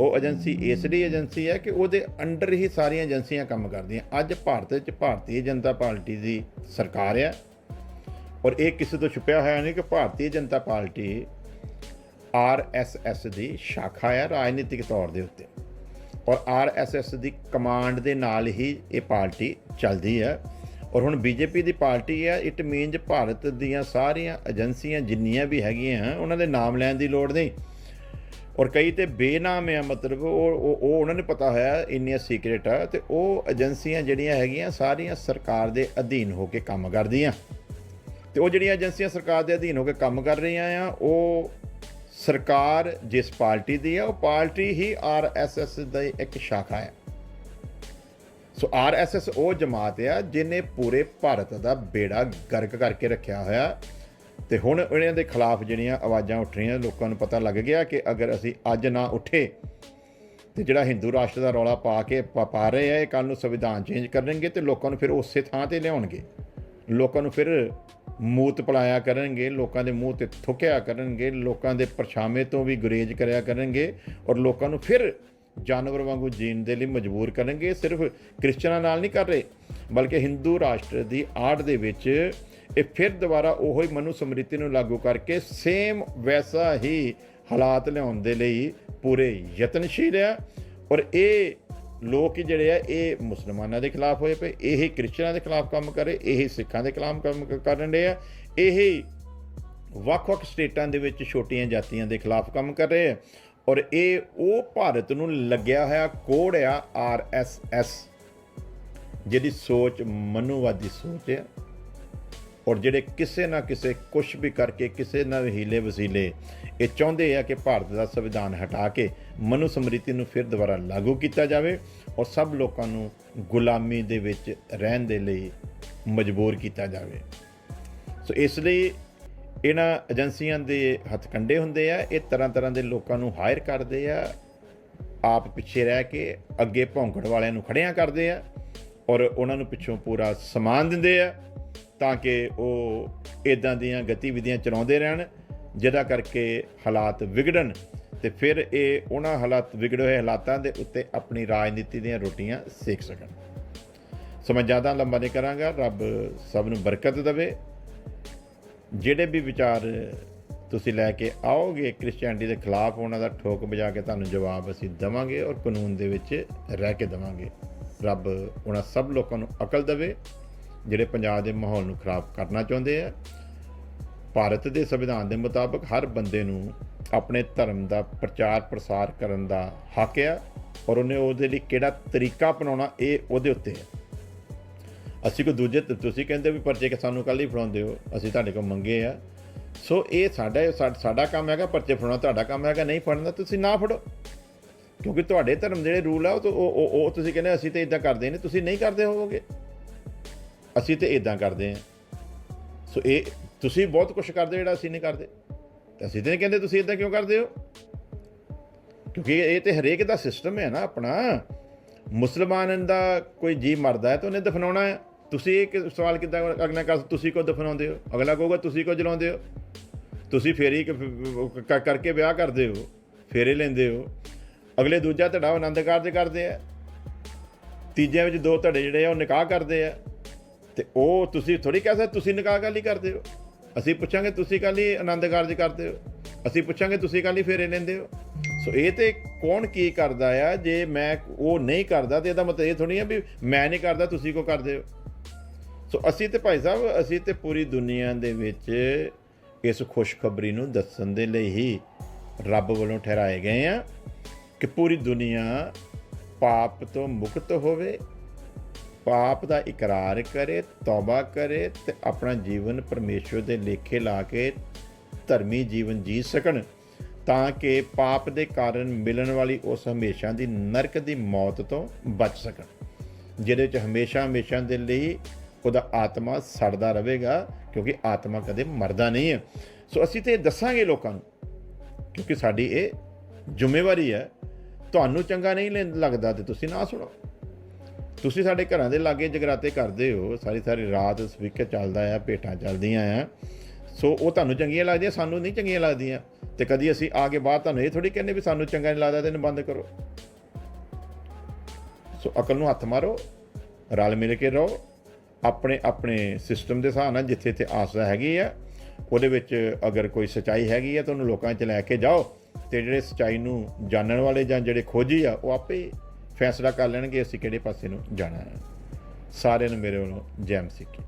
ਉਹ ਏਜੰਸੀ ਇਸ ਲਈ ਏਜੰਸੀ ਹੈ ਕਿ ਉਹਦੇ ਅੰਡਰ ਹੀ ਸਾਰੀਆਂ ਏਜੰਸੀਆਂ ਕੰਮ ਕਰਦੀਆਂ। ਅੱਜ ਭਾਰਤ ਵਿੱਚ ਭਾਰਤੀ ਜਨਤਾ ਪਾਰਟੀ ਦੀ ਸਰਕਾਰ ਹੈ ਔਰ ਇਹ ਕਿਸੇ ਤੋਂ ਛੁਪਿਆ ਹੋਇਆ ਨਹੀਂ ਕਿ ਭਾਰਤੀ ਜਨਤਾ ਪਾਰਟੀ ਆਰਐਸਐਸ ਦੀ ਸ਼ਾਖਾ ਹੈ ਰਾਜਨੀਤਿਕ ਤੌਰ ਦੇ ਉੱਤੇ। ਔਰ ਆਰਐਸਐਸ ਦੀ ਕਮਾਂਡ ਦੇ ਨਾਲ ਹੀ ਇਹ ਪਾਰਟੀ ਚੱਲਦੀ ਹੈ। ਔਰ ਹੁਣ ਬੀਜੇਪੀ ਦੀ ਪਾਰਟੀ ਆ, ਇਟ ਮੀਨਸ ਭਾਰਤ ਦੀਆਂ ਸਾਰੀਆਂ ਏਜੰਸੀਆਂ ਜਿੰਨੀਆਂ ਵੀ ਹੈਗੀਆਂ, ਉਹਨਾਂ ਦੇ ਨਾਮ ਲੈਣ ਦੀ ਲੋੜ ਨਹੀਂ। ਔਰ ਕਈ ਤੇ ਬੇਨਾਮ ਆ, ਮਤਲਬ ਉਹ ਉਹ ਉਹਨਾਂ ਨੂੰ ਪਤਾ ਹੋਇਆ, ਇੰਨੀਆਂ ਸੀਕ੍ਰੀਟ ਆ, ਤੇ ਉਹ ਏਜੰਸੀਆਂ ਜਿਹੜੀਆਂ ਹੈਗੀਆਂ, ਸਾਰੀਆਂ ਸਰਕਾਰ ਦੇ ਅਧੀਨ ਹੋ ਕੇ ਕੰਮ ਕਰਦੀਆਂ। ਤੇ ਉਹ ਜਿਹੜੀਆਂ ਏਜੰਸੀਆਂ ਸਰਕਾਰ ਦੇ ਅਧੀਨ ਹੋ ਕੇ ਕੰਮ ਕਰ ਰਹੀਆਂ ਆ, ਉਹ ਸਰਕਾਰ ਜਿਸ ਪਾਰਟੀ ਦੀ ਆ, ਉਹ ਪਾਰਟੀ ਹੀ ਆਰਐਸਐਸ ਦੀ ਇੱਕ ਸ਼ਾਖਾ ਹੈ ਸੋ ਆਰਐਸਐਸ ਉਹ ਜਮਾਤ ਆ ਜਿਹਨੇ ਪੂਰੇ ਭਾਰਤ ਦਾ ਬੇੜਾ ਗਰਕ ਕਰਕੇ ਰੱਖਿਆ ਹੋਇਆ। ਤੇ ਹੁਣ ਇਹਨਾਂ ਦੇ ਖਿਲਾਫ ਜਿਹੜੀਆਂ ਆਵਾਜ਼ਾਂ ਉੱਠ ਰਹੀਆਂ, ਲੋਕਾਂ ਨੂੰ ਪਤਾ ਲੱਗ ਗਿਆ ਕਿ ਅਗਰ ਅਸੀਂ ਅੱਜ ਨਾ ਉੱਠੇ, ਤੇ ਜਿਹੜਾ ਹਿੰਦੂ ਰਾਸ਼ਟਰ ਦਾ ਰੌਲਾ ਪਾ ਕੇ ਪਾ ਰਹੇ ਆ, ਇਹ ਕੱਲ ਨੂੰ ਸੰਵਿਧਾਨ ਚੇਂਜ ਕਰਨਗੇ ਤੇ ਲੋਕਾਂ ਨੂੰ ਫਿਰ ਉਸੇ ਥਾਂ ਤੇ ਲਿਆਉਣਗੇ। ਲੋਕਾਂ ਨੂੰ ਫਿਰ ਮੂਤ ਪਲਾਇਆ ਕਰਨਗੇ, ਲੋਕਾਂ ਦੇ ਮੂੰਹ ਤੇ ਥੁੱਕਿਆ ਕਰਨਗੇ, ਲੋਕਾਂ ਦੇ ਪਰਛਾਵੇਂ ਤੋਂ ਵੀ ਗੁਰੇਜ਼ ਕਰਿਆ ਕਰਨਗੇ ਔਰ ਲੋਕਾਂ ਨੂੰ ਫਿਰ ਜਾਨਵਰ ਵਾਂਗੂ ਜੀਣ ਦੇ ਲਈ ਮਜਬੂਰ ਕਰਨਗੇ, ਸਿਰਫ ਕ੍ਰਿਸਚਨਾਂ ਨਾਲ ਨਹੀਂ ਕਰ ਰਹੇ, ਬਲਕਿ ਹਿੰਦੂ ਰਾਸ਼ਟਰ ਦੀ ਆੜ ਦੇ ਵਿੱਚ ਇਹ ਫਿਰ ਦੁਬਾਰਾ ਉਹੋ ਹੀ ਮਨੂ ਸਮ੍ਰਿਤੀ ਨੂੰ ਲਾਗੂ ਕਰਕੇ ਸੇਮ ਵੈਸਾ ਹੀ ਹਾਲਾਤ ਲਿਆਉਣ ਦੇ ਲਈ ਪੂਰੇ ਯਤਨਸ਼ੀਲ ਆ। ਔਰ ਇਹ ਲੋਕ ਜਿਹੜੇ ਆ, ਇਹ ਮੁਸਲਮਾਨਾਂ ਦੇ ਖਿਲਾਫ ਹੋਏ ਪਏ, ਇਹ ਕ੍ਰਿਸਚਨਾਂ ਦੇ ਖਿਲਾਫ ਕੰਮ ਕਰੇ ਇਹ ਸਿੱਖਾਂ ਦੇ ਖਿਲਾਫ ਕੰਮ ਕਰਨ ਰਹੇ ਆ। ਇਹ ਵੱਖ-ਵੱਖ ਸਟੇਟਾਂ ਦੇ ਵਿੱਚ ਛੋਟੀਆਂ ਜਾਤੀਆਂ ਦੇ ਖਿਲਾਫ ਕੰਮ ਕਰ ਰਹੇ ਆ। ਔਰ ਇਹ ਉਹ ਭਾਰਤ ਨੂੰ ਲੱਗਿਆ ਹੋਇਆ ਕੋਡ ਆ ਆਰਐਸਐਸ ਜਿਹਦੀ ਸੋਚ ਮਨੁਵਾਦੀ ਸੋਚ ਹੈ ਔਰ ਜਿਹੜੇ ਕਿਸੇ ਨਾ ਕਿਸੇ ਕੁਛ ਵੀ ਕਰਕੇ ਕਿਸੇ ਨਾ ਵੀ ਹੀਲੇ ਵਸੀਲੇ, ਇਹ ਚਾਹੁੰਦੇ ਆ ਕਿ ਭਾਰਤ ਦਾ ਸੰਵਿਧਾਨ ਹਟਾ ਕੇ ਮਨੂ ਸਮ੍ਰਿਤੀ ਨੂੰ ਫਿਰ ਦੁਬਾਰਾ ਲਾਗੂ ਕੀਤਾ ਜਾਵੇ ਔਰ ਸਭ ਲੋਕਾਂ ਨੂੰ ਗੁਲਾਮੀ ਦੇ ਵਿੱਚ ਰਹਿਣ ਦੇ ਲਈ ਮਜਬੂਰ ਕੀਤਾ ਜਾਵੇ। ਸੋ ਇਸ ਲਈ ਇਹਨਾਂ ਏਜੰਸੀਆਂ ਦੇ ਹੱਥ ਕੰਡੇ ਹੁੰਦੇ ਆ, ਇਹ ਤਰ੍ਹਾਂ ਤਰ੍ਹਾਂ ਦੇ ਲੋਕਾਂ ਨੂੰ ਹਾਇਰ ਕਰਦੇ ਆ, ਆਪ ਪਿੱਛੇ ਰਹਿ ਕੇ ਅੱਗੇ ਭੌਂਕੜ ਵਾਲਿਆਂ ਨੂੰ ਖੜਿਆਂ ਕਰਦੇ ਆ ਔਰ ਉਹਨਾਂ ਨੂੰ ਪਿੱਛੋਂ ਪੂਰਾ ਸਮਾਨ ਦਿੰਦੇ ਆ ਤਾਂ ਕਿ ਉਹ ਇਦਾਂ ਦੀਆਂ ਗਤੀਵਿਧੀਆਂ ਚਲਾਉਂਦੇ ਰਹਿਣ, ਜਿਹਦਾ ਕਰਕੇ ਹਾਲਾਤ ਵਿਗੜਨ ਤੇ ਫਿਰ ਇਹ ਉਹਨਾਂ ਹਾਲਾਤ, ਵਿਗੜੇ ਹੋਏ ਹਾਲਾਤਾਂ ਦੇ ਉੱਤੇ ਆਪਣੀ ਰਾਜਨੀਤੀ ਦੀਆਂ ਰੋਟੀਆਂ ਸੇਕ ਸਕਣ। ਸੋ ਮੈਂ ਜ਼ਿਆਦਾ ਲੰਬਾ ਨਹੀਂ ਕਰਾਂਗਾ, ਰੱਬ ਸਭ ਨੂੰ ਬਰਕਤ ਦੇਵੇ। ਜਿਹੜੇ ਵੀ ਵਿਚਾਰ ਤੁਸੀਂ ਲੈ ਕੇ ਆਓਗੇ ਕ੍ਰਿਸਚੀਅਨਟੀ ਦੇ ਖਿਲਾਫ, ਉਹਨਾਂ ਦਾ ਠੋਕ ਵਜਾ ਕੇ ਤੁਹਾਨੂੰ ਜਵਾਬ ਅਸੀਂ ਦਵਾਂਗੇ ਔਰ ਕਾਨੂੰਨ ਦੇ ਵਿੱਚ ਰਹਿ ਕੇ ਦਵਾਂਗੇ। ਰੱਬ ਉਹਨਾਂ ਸਭ ਲੋਕਾਂ ਨੂੰ ਅਕਲ ਦੇਵੇ, ਜਿਹੜੇ ਪੰਜਾਬ ਦੇ ਮਾਹੌਲ ਨੂੰ ਖਰਾਬ ਕਰਨਾ ਚਾਹੁੰਦੇ ਆ। ਭਾਰਤ ਦੇ ਸੰਵਿਧਾਨ ਦੇ ਮੁਤਾਬਕ ਹਰ ਬੰਦੇ ਨੂੰ ਆਪਣੇ ਧਰਮ ਦਾ ਪ੍ਰਚਾਰ ਪ੍ਰਸਾਰ ਕਰਨ ਦਾ ਹੱਕ ਆ ਔਰ ਉਹਨੇ ਉਹਦੇ ਲਈ ਕਿਹੜਾ ਤਰੀਕਾ ਅਪਣਾਉਣਾ, ਇਹ ਉਹਦੇ ਉੱਤੇ ਹੈ ਅਸੀਂ ਕੋ ਦੂਜੇ ਤੁਸੀਂ ਕਹਿੰਦੇ ਵੀ ਪਰਚੇ ਕਿ ਸਾਨੂੰ ਕੱਲ ਹੀ ਫੜਾਉਂਦੇ ਹੋ, ਅਸੀਂ ਤੁਹਾਡੇ ਕੋਲ ਮੰਗੇ ਆ। ਸੋ ਇਹ ਸਾਡਾ ਸਾਡਾ ਕੰਮ ਹੈਗਾ ਪਰਚੇ ਫੜਾਉਣਾ, ਤੁਹਾਡਾ ਕੰਮ ਹੈਗਾ ਨਹੀਂ ਫੜਨਾ, ਤੁਸੀਂ ਨਾ ਫੜੋ। ਕਿਉਂਕਿ ਤੁਹਾਡੇ ਧਰਮ ਦੇ ਜਿਹੜੇ ਰੂਲ ਆ, ਉਹ ਤਾਂ, ਉਹ ਤੁਸੀਂ ਕਹਿੰਦੇ ਅਸੀਂ ਤੇ ਇਦਾਂ ਕਰਦੇ ਨੇ ਤੁਸੀਂ ਨਹੀਂ ਕਰਦੇ ਹੋਵੋਗੇ। ਅਸੀਂ ਤੇ ਇਦਾਂ ਕਰਦੇ ਆ ਸੋ ਇਹ, ਤੁਸੀਂ ਬਹੁਤ ਕੁਝ ਕਰਦੇ ਜਿਹੜਾ ਅਸੀਂ ਨਹੀਂ ਕਰਦੇ। ਤੇ ਅਸੀਂ ਤੇ ਨਹੀਂ ਕਹਿੰਦੇ ਤੁਸੀਂ ਇਦਾਂ ਕਿਉਂ ਕਰਦੇ ਹੋ? ਕਿਉਂਕਿ ਇਹ ਤੇ ਹਰੇਕ ਦਾ ਸਿਸਟਮ ਹੈ ਨਾ ਆਪਣਾ। ਮੁਸਲਮਾਨ ਦਾ ਕੋਈ ਜੀ ਮਰਦਾ ਹੈ ਤਾਂ ਉਹਨੇ ਦਫਨਾਉਣਾ ਹੈ। ਤੁਸੀਂ ਇਹ ਕਿ- ਸਵਾਲ ਕਿੱਦਾਂ ਅਗਲਾ ਕਰ ਤੁਸੀਂ ਕੋ ਦਫਨਾਉਂਦੇ ਹੋ। ਅਗਲਾ ਕਹੂਗਾ, ਤੁਸੀਂ ਕੋ ਜਲਾਉਂਦੇ ਹੋ। ਤੁਸੀਂ ਫੇਰੀ ਕਰਕੇ ਵਿਆਹ ਕਰਦੇ ਹੋ। ਫੇਰੇ ਲੈਂਦੇ ਹੋ। ਅਗਲੇ ਦੂਜਾ ਧੜਾ ਆਨੰਦ ਕਾਰਜ ਕਰਦੇ ਆ। ਤੀਜਿਆਂ ਵਿੱਚ ਦੋ ਧੜੇ ਜਿਹੜੇ ਆ, ਉਹ ਨਿਕਾਹ ਕਰਦੇ ਆ। ਤੇ ਉਹ ਤੁਸੀਂ ਥੋੜੀ ਕਹਿ ਸਕਦੇ, ਤੁਸੀਂ ਨਿਕਾਹ ਕਾਲੀ ਕਰਦੇ ਹੋ? ਅਸੀਂ ਪੁੱਛਾਂਗੇ, ਤੁਸੀਂ ਕਾਲੀ ਆਨੰਦ ਕਾਰਜ ਕਰਦੇ ਹੋ? ਅਸੀਂ ਪੁੱਛਾਂਗੇ, ਤੁਸੀਂ ਕਾਲੀ ਫੇਰੇ ਲੈਂਦੇ ਹੋ? ਸੋ ਇਹ ਤੇ ਕੌਣ ਕੀ ਕਰਦਾ ਆ? ਜੇ ਮੈਂ ਉਹ ਨਹੀਂ ਕਰਦਾ, ਤੇ ਇਹਦਾ ਮਤਲਬ ਇਹ ਥੋੜੀ ਆ ਵੀ ਮੈਂ ਨਹੀਂ ਕਰਦਾ, ਤੁਸੀਂ ਕੋ ਕਰਦੇ ਹੋ? ਸੋ ਅਸੀਂ ਤੇ ਭਾਈ ਸਾਹਿਬ, ਅਸੀਂ ਤੇ ਪੂਰੀ ਦੁਨੀਆ ਦੇ ਵਿੱਚ ਇਸ ਖੁਸ਼ਖਬਰੀ ਨੂੰ ਦੱਸਣ ਦੇ ਲਈ ਹੀ ਰੱਬ ਵੱਲੋਂ ਠਹਿਰਾਏ ਗਏ ਆ ਕਿ ਪੂਰੀ ਦੁਨੀਆ ਪਾਪ ਤੋਂ ਮੁਕਤ ਹੋਵੇ, ਪਾਪ ਦਾ ਇਕਰਾਰ ਕਰੇ, ਤੌਬਾ ਕਰੇ ਤੇ ਆਪਣਾ ਜੀਵਨ ਪਰਮੇਸ਼ਵਰ ਦੇ ਲੇਖੇ ਲਾ ਕੇ ਧਰਮੀ ਜੀਵਨ ਜੀ ਸਕਣ ਤਾਂ ਕਿ ਪਾਪ ਦੇ ਕਾਰਨ ਮਿਲਣ ਵਾਲੀ ਉਸ ਹਮੇਸ਼ਾ ਦੀ ਨਰਕ ਦੀ ਮੌਤ ਤੋਂ ਬਚ ਸਕਣ, ਜਿਹਦੇ ਵਿੱਚ ਹਮੇਸ਼ਾ ਹਮੇਸ਼ਾ ਦੇ ਲਈ ਉਹਦਾ ਆਤਮਾ ਸੜਦਾ ਰਹੇਗਾ ਕਿਉਂਕਿ ਆਤਮਾ ਕਦੇ ਮਰਦਾ ਨਹੀਂ ਹੈ। ਸੋ ਅਸੀਂ ਤੇ ਇਹ ਦੱਸਾਂਗੇ ਲੋਕਾਂ ਨੂੰ, ਕਿਉਂਕਿ ਸਾਡੀ ਇਹ ਜ਼ਿੰਮੇਵਾਰੀ ਹੈ। ਤੁਹਾਨੂੰ ਚੰਗਾ ਨਹੀਂ ਲੱਗਦਾ ਤੇ ਤੁਸੀਂ ਨਾ ਸੁਣੋ। ਤੁਸੀਂ ਸਾਡੇ ਘਰਾਂ ਦੇ ਲਾਗੇ ਜਗਰਾਤੇ ਕਰਦੇ ਹੋ, ਸਾਰੀ ਸਾਰੀ ਰਾਤ ਸਪੀਕਰ ਚੱਲਦਾ ਆ, ਭੇਟਾਂ ਚੱਲਦੀਆਂ ਆ। ਸੋ ਉਹ ਤੁਹਾਨੂੰ ਚੰਗੀਆਂ ਲੱਗਦੀਆਂ, ਸਾਨੂੰ ਨਹੀਂ ਚੰਗੀਆਂ ਲੱਗਦੀਆਂ। ਤੇ ਕਦੀ ਅਸੀਂ ਆ ਕੇ ਬਾਅਦ ਤੁਹਾਨੂੰ ਇਹ ਥੋੜੀ ਕਹਿੰਦੇ ਵੀ ਸਾਨੂੰ ਚੰਗਾ ਨਹੀਂ ਲੱਗਦਾ ਤੇ ਇਹਨੂੰ ਬੰਦ ਕਰੋ। ਸੋ ਅਕਲ ਨੂੰ ਹੱਥ ਮਾਰੋ, ਰਲ ਮਿਲ ਕੇ ਰਹੋ। ਆਪਣੇ ਆਪਣੇ ਸਿਸਟਮ ਦੇ ਹਿਸਾਬ ਨਾਲ ਜਿੱਥੇ ਤੇ ਆਸਰਾ ਹੈਗੀ ਆ, ਉਹਦੇ ਵਿੱਚ ਅਗਰ ਕੋਈ ਸਚਾਈ ਹੈਗੀ ਆ ਤਾਂ ਉਹਨੂੰ ਲੋਕਾਂ 'ਚ ਲੈ ਕੇ ਜਾਓ ਤੇ ਜਿਹੜੇ ਸਚਾਈ ਨੂੰ ਜਾਣਨ ਵਾਲੇ ਜਾਂ ਜਿਹੜੇ ਖੋਜੀ ਆ, ਉਹ ਆਪੇ ਫੈਸਲਾ ਕਰ ਲੈਣਗੇ ਅਸੀਂ ਕਿਹੜੇ ਪਾਸੇ ਨੂੰ ਜਾਣਾ ਹੈ। ਸਾਰਿਆਂ ਨੂੰ ਮੇਰੇ ਵੱਲੋਂ ਜੈਮ ਸਿੱਖੀ